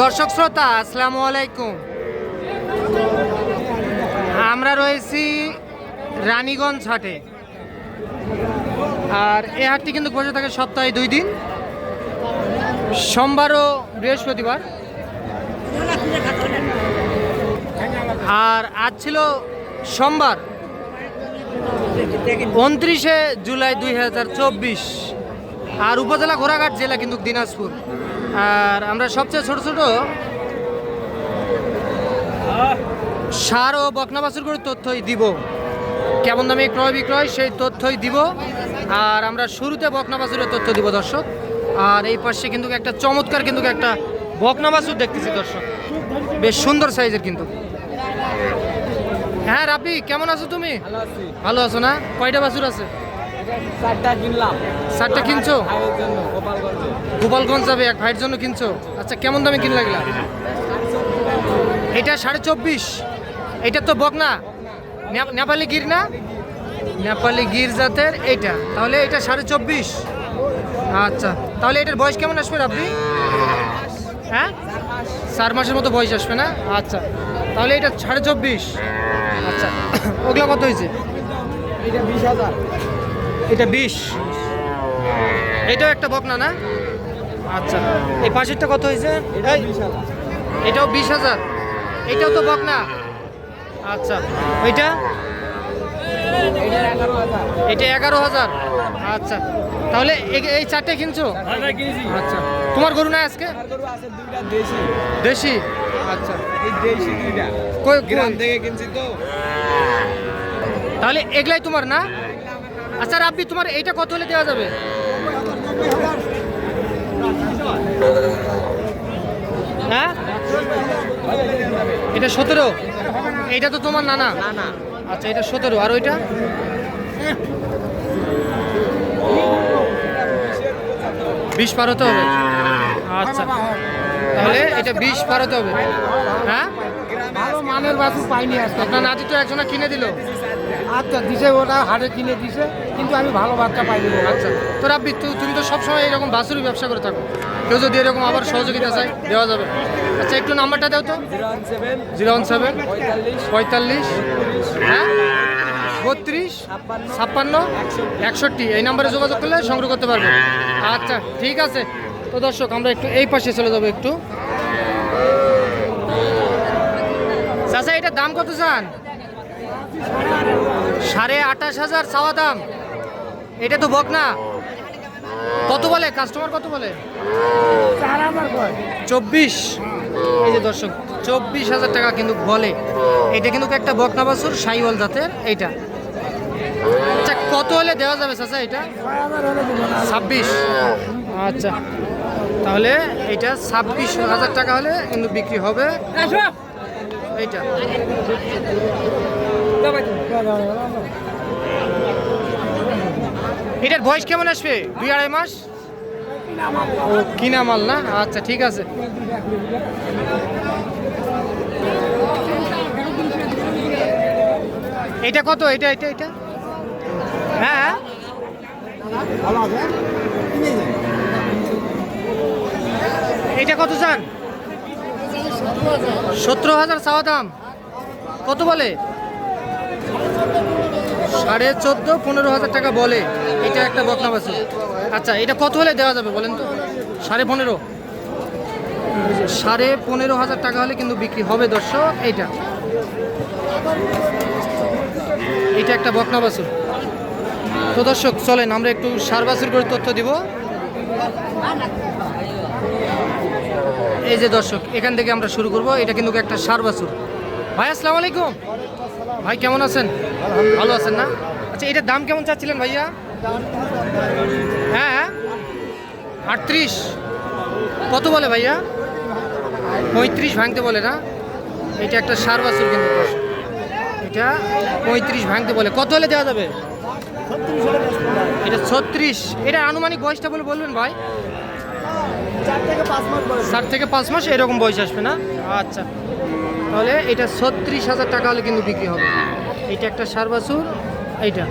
দর্শক শ্রোতা, আসসালামু আলাইকুম। আমরা রয়েছি রানীগঞ্জ হাটে। আর এ হাটটি কিন্তু বসে থাকে সপ্তাহে দুই দিন। সোমবার ও বৃহস্পতিবার। আর আজ ছিল সোমবার, উনত্রিশে জুলাই দুই হাজার চব্বিশ। আর উপজেলা ঘোড়াঘাট জেলা কিন্তু দিনাজপুর। আর আমরা সবচেয়ে ছোট ছোট সার ও বকনা বাছুর করে তথ্যই দিব। কেমন দামে ক্রয় বিক্রয় সেই তথ্যই দিব। আর আমরা শুরুতে বকনা বাছুরের তথ্য দিব দর্শক। আর এই পাশে কিন্তু একটা চমৎকার কিন্তু একটা বকনা বাছুর দেখতেছি দর্শক। বেশ সুন্দর সাইজের কিন্তু। হ্যাঁ রাবি কেমন আছো তুমি? ভালো ভালো আছো না? কয়টা বাছুর আছে? চারটা কিনলাম। চারটা কিনছো? গোপালগঞ্জ। যাবে এক ভাইয়ের জন্য কিনছো? আচ্ছা কেমন দামে কিন লাগলা এটা সাড়ে চব্বিশ। এটা তো বকনা। নে- নেপালি গির না? নেপালি গির জাতের এইটা তাহলে এটা সাড়ে চব্বিশ। আচ্ছা তাহলে এটার বয়স কেমন আসবে আপনি হ্যাঁ? চার মাসের মতো বয়স আসবে না? আচ্ছা তাহলে এটা সাড়ে চব্বিশ। আচ্ছা ওগুলো কত হয়েছে? এটা বিশ হাজার। এটা বিশ। এটাও একটা বকনা না? আচ্ছা এই পাশেরটা কত হয়েছে? এটাও বিশ হাজার। এটাও তো বকনা। আচ্ছা ওইটা? এটা এগারো হাজার। আচ্ছা তাহলে এই- চারটে কিনছো? আচ্ছা তোমার গরু না আজকে? দেশি? আচ্ছা এই দেশি গ্রাম থেকে কিনছি তো। তাহলে এগুলাই তোমার না? আচ্ছা রাব্বি তোমার এইটা কত হলে দেওয়া যাবে? হ্যাঁ? এটা সতেরো? এইটা তো তোমার না না। আচ্ছা এটা সতেরো। আর ওইটা? বিশ পার হতে হবে। আচ্ছা। তাহলে এটা বিশ পার হতে হবে। হ্যাঁ? ভালো মানের বাছুর পাইনি আপনার নাতি তো একজনা কিনে দিল। আচ্ছা দিছে ওটা হাটে কিনে দিছে, কিন্তু আমি ভালো বাচ্চা পাইনি আচ্ছা তো রাব্বি তুমি তো সবসময় এরকম বাসুরি ব্যবসা করে থাকো। কেউ যদি এরকম আবার সহযোগিতা চাই দেওয়া যাবে। আচ্ছা একটু নাম্বারটা দাও তো। জিরো ওয়ান সেভেন, পঁয়তাল্লিশ হ্যাঁ বত্রিশ, ছাপ্পান্ন, একষট্টি। এই নাম্বারে যোগাযোগ করলে সংগ্রহ করতে পারবে। আচ্ছা ঠিক আছে। তো দর্শক, আমরা একটু এই পাশে চলে যাব একটু। চাচা, এটার দাম কত চান? সাড়ে আঠাশ হাজার চাওয়া দাম। এটা তো বক না? কত বলে? কাস্টমার কত বলে? চব্বিশ। এই যে দর্শক, চব্বিশ হাজার টাকা কিন্তু বলে। এটা কিন্তু একটা বকনা বাছুর, সাইওয়াল জাতের এইটা। আচ্ছা কত হলে দেওয়া যাবে চাচা এটা? ছাব্বিশ। আচ্ছা তাহলে এটা ছাব্বিশ হাজার টাকা হলে কিন্তু বিক্রি হবে। এইটা। এটার বয়স কেমন আসবে? দুই আড়াই মাস? ও কিনা মাল না? আচ্ছা ঠিক আছে। এটা কত? এটা এটা এটা? হ্যাঁ। এটা কত চান? সতেরো হাজার চাওয়া দাম। কত বলে? সাড়ে চোদ্দ, পনেরো হাজার টাকা বলে। এটা একটা বকনা বাছুর আচ্ছা এটা কত হলে দেওয়া যাবে বলেন তো? সাড়ে পনেরো? সাড়ে পনেরো হাজার টাকা হলে কিন্তু বিক্রি হবে দর্শক, এইটা। এটা একটা বকনা বাছুর তো দর্শক, চলেন, আমরা একটু সার বাছুর করে তথ্য দিব। এই যে দর্শক, এখান থেকে আমরা শুরু করব। এটা কিন্তু একটা সার বাছুর ভাই আসসালামু আলাইকুম। ভাই কেমন আছেন? ভালো আছেন না? আচ্ছা এটার দাম কেমন চাচ্ছিলেন ভাইয়া? হ্যাঁ আটত্রিশ। কত বলে ভাইয়া? পঁয়ত্রিশ ভাঙতে বলে না? এটা একটা সার বাছুর কিন্তু। এটা পঁয়ত্রিশ ভাঙতে বলে। কত হলে দেওয়া যাবে। এটা ছত্রিশ। এটা আনুমানিক বয়সটা বলে বলবেন ভাই। চার থেকে পাঁচ মাস এরকম বয়স আসবে না? আচ্ছা। তাহলে এটা ছত্রিশ হাজার টাকা হলে কিন্তু বিক্রি হবে। এটা একটা সার বাছুর এইটা।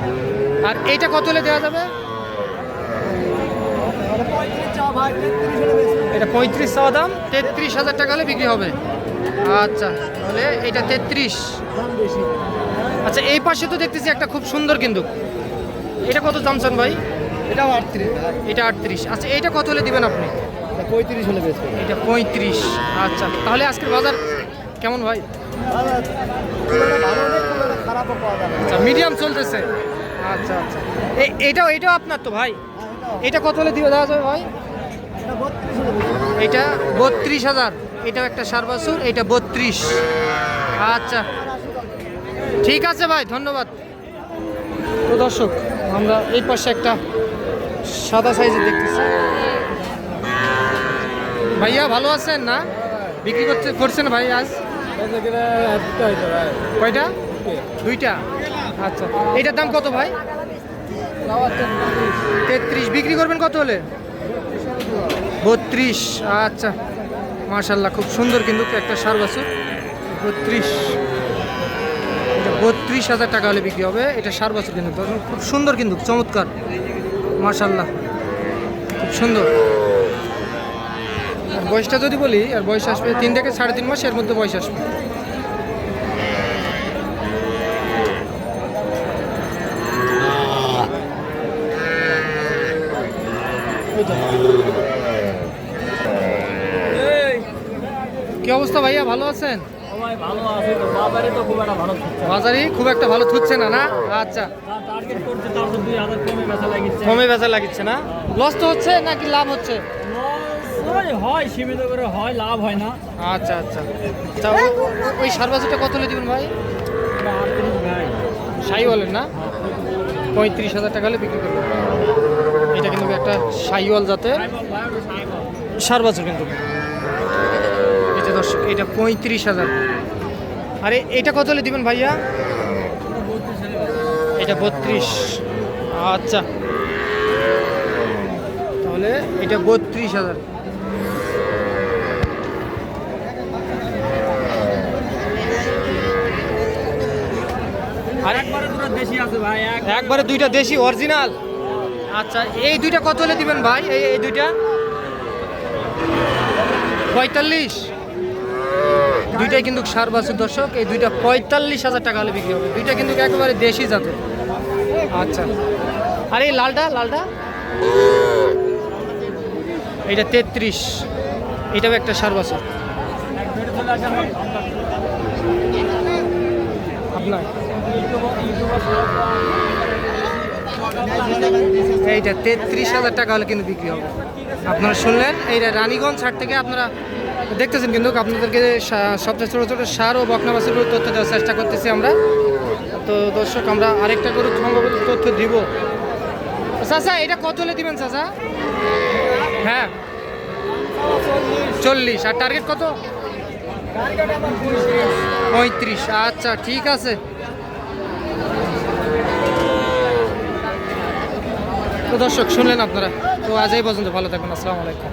আর এইটা কত হলে দেওয়া যাবে? এটা পঁয়ত্রিশ চাওয়া দাম তেত্রিশ হাজার টাকা হলে বিক্রি হবে। আচ্ছা তাহলে এটা তেত্রিশ। আচ্ছা এই পাশে তো দেখতেছি একটা খুব সুন্দর কিন্তু। এটা কত দাম চান ভাই? এটাও আটত্রিশ। এটা আটত্রিশ। আচ্ছা এইটা কত হলে দিবেন আপনি? পঁয়ত্রিশ হলে বেশি এটা পঁয়ত্রিশ। আচ্ছা তাহলে আজকের বাজার কেমন ভাই? আচ্ছা মিডিয়াম চলতেছে। আচ্ছা আচ্ছা। এটাও এটাও আপনার তো ভাই? এটা কত হলে দিয়ে দেওয়া যাবে ভাই? এটা বত্রিশ হাজার। এটাও একটা সার বাছুর, এটা বত্রিশ। আচ্ছা। ঠিক আছে ভাই, ধন্যবাদ। তো দর্শক, আমরা এই পাশে একটা সাদা সাইজের দেখতেছি। ভাইয়া ভালো আছেন না? বিক্রি করতে করছেন ভাই আজ? কয়টা? দুইটা? আচ্ছা। এইটার দাম কত ভাই? তেত্রিশ। বিক্রি করবেন কত হলে? বত্রিশ। আচ্ছা। মার্শাল্লাহ খুব সুন্দর কিন্তু একটা সার বাছুর। বত্রিশ। বত্রিশ হাজার টাকা হলে বিক্রি হবে। এটা সার বাছুর কিন্তু। খুব সুন্দর কিন্তু, চমৎকার। মার্শাল্লাহ খুব সুন্দর। বয়সটা যদি বলি আর বয়স আসবে তিন থেকে সাড়ে তিন মাস, এর মধ্যে বয়স আসবে। কি অবস্থা ভাইয়া, ভালো আছেন? বাজারে খুব একটা ভালো থুচ্ছে না না? আচ্ছা। কমে বেচা লাগিচ্ছে না? লস তো হচ্ছে নাকি লাভ হচ্ছে? হয় সীমিত করে হয় লাভ হয় না। আচ্ছা আচ্ছা। ও- ওই সার বাজারটা কত হলে দিবেন ভাই? সাই বলেন না? পঁয়ত্রিশ হাজার টাকা হলে বিক্রি করবেন এটা কিন্তু একটা সাইওয়াল জাতের। সার বাছুর কিন্তু। এটা দর্শক এটা পঁয়ত্রিশ হাজার। আরে এটা কত হলে দিবেন ভাইয়া? এটা বত্রিশ। আচ্ছা। তাহলে এটা বত্রিশ হাজার। একবারে দুইটা দেশি অরিজিনাল আচ্ছা এই দুইটা কত হলে দিবেন ভাই? এই এই দুইটা? পঁয়তাল্লিশ। দুইটাই কিন্তু সার বাছুর দর্শক। এই দুইটা পঁয়তাল্লিশ হাজার টাকা হলে বিক্রি হবে। দুইটা কিন্তু একেবারে দেশি জাতের। আচ্ছা। আর এই লালটা লালটা এইটা তেত্রিশ। এটাও একটা সার আপনার? এইটা তেত্রিশ হাজার টাকা হলে কিন্তু বিক্রি হবে। আপনারা শুনলেন, এইটা রানীগঞ্জ হাট থেকে আপনারা দেখতেছেন কিন্তু আপনাদেরকে সবচেয়ে ছোটো ছোটো সার ও বকনা বাসের উপর তথ্য দেওয়ার চেষ্টা করতেছি আমরা। তো দর্শক, আমরা আরেকটা করে সম্ভবত তথ্য দিব। চাচা এটা কত হলে দিবেন চাচা? হ্যাঁ। চল্লিশ। আর টার্গেট কত? পঁয়ত্রিশ। আচ্ছা ঠিক আছে। তো দর্শক শুনলেন আপনারা। তো আজ এই পর্যন্ত ভালো থাকবেন আসসালামু আলাইকুম।